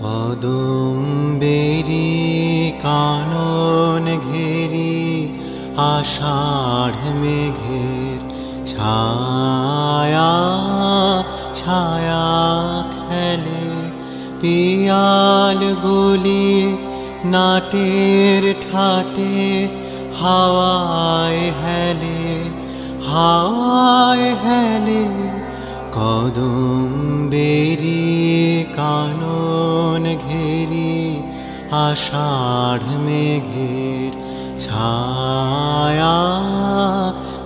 কদম বেরি কানন ঘেরি আষাঢ় মেঘের ছায়া ছায়া খেলে পিয়াল গুলি নাটের ঠাটে হাওয়ায় হেলে হাওয়ায় হেলে কদম বেরি আষাঢ় মেঘের ছায়া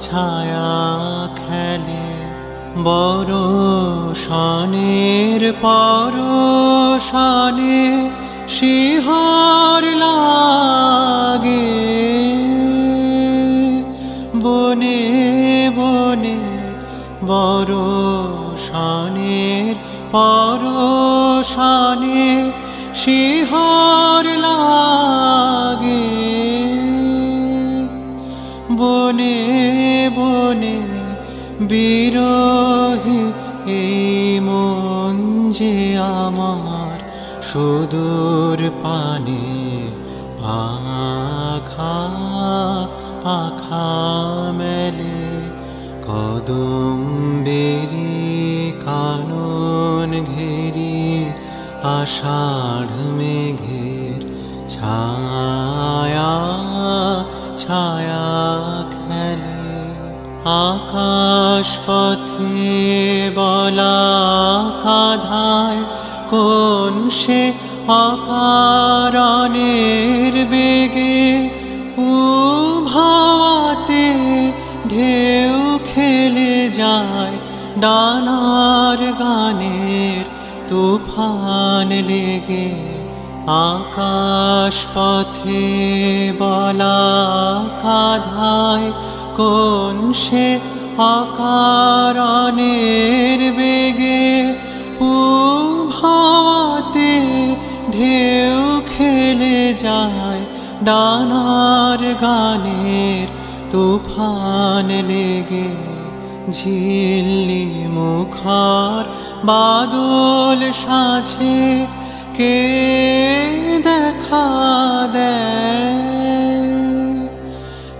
ছায়া খেলে। বড় শানের পর শানে শিহার লাগে। বনে বনে বড় শানের পর শানে শিহার লাগে। বনে বনে বিরোহী এই মন যে আমার সুদূর পানে পাখা পাখা মেলে। কদম বেরি কানন ঘেরি আষাঢ় মেঘের ছায়া ছায়া খেলে আকাশ পথে বলা কাধায় কোন সে অকারণের বেগে ভাওয়াতে ঢেউ খেলে যায় ডানার গানের তুফান লেগে আকাশ পথে বলা কাধায় কোন সে অকারণের বেগে ভাওয়াতে ঢেউ খেলে যায় ডানার গানের তুফান লেগে ঝিল্লি মুখার বাদল সাছে কে দেখা দেয়?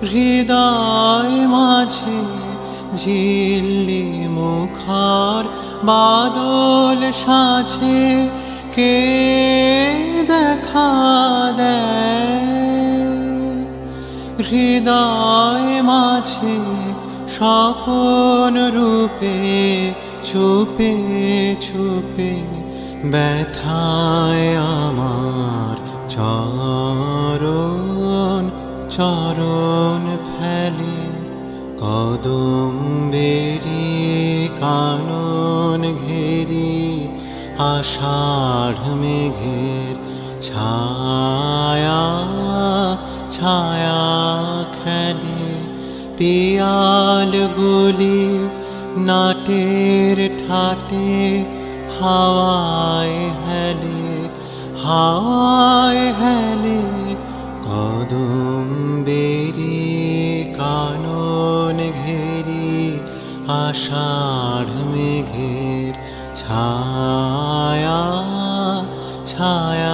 হৃদয় মাঝে ঝিল্লি মুখার বাদল সাছে কে দেখা দেয়? হৃদয় মাঝে স্বপন রূপে, ছুপে ছুপে ব্যথায় আমার চরণ চরণ ফেলে। কদম বেরি কানন ঘেরি, আষাঢ় মেঘের ছায়া ছায়া পিয়াল গুলি, নাটের ঠাটে হাওয়ায় হেলে হাওয়ায় হেলে কদম বেরি কানন ঘেরি, আষাঢ় মেঘের ছায়া ছায়া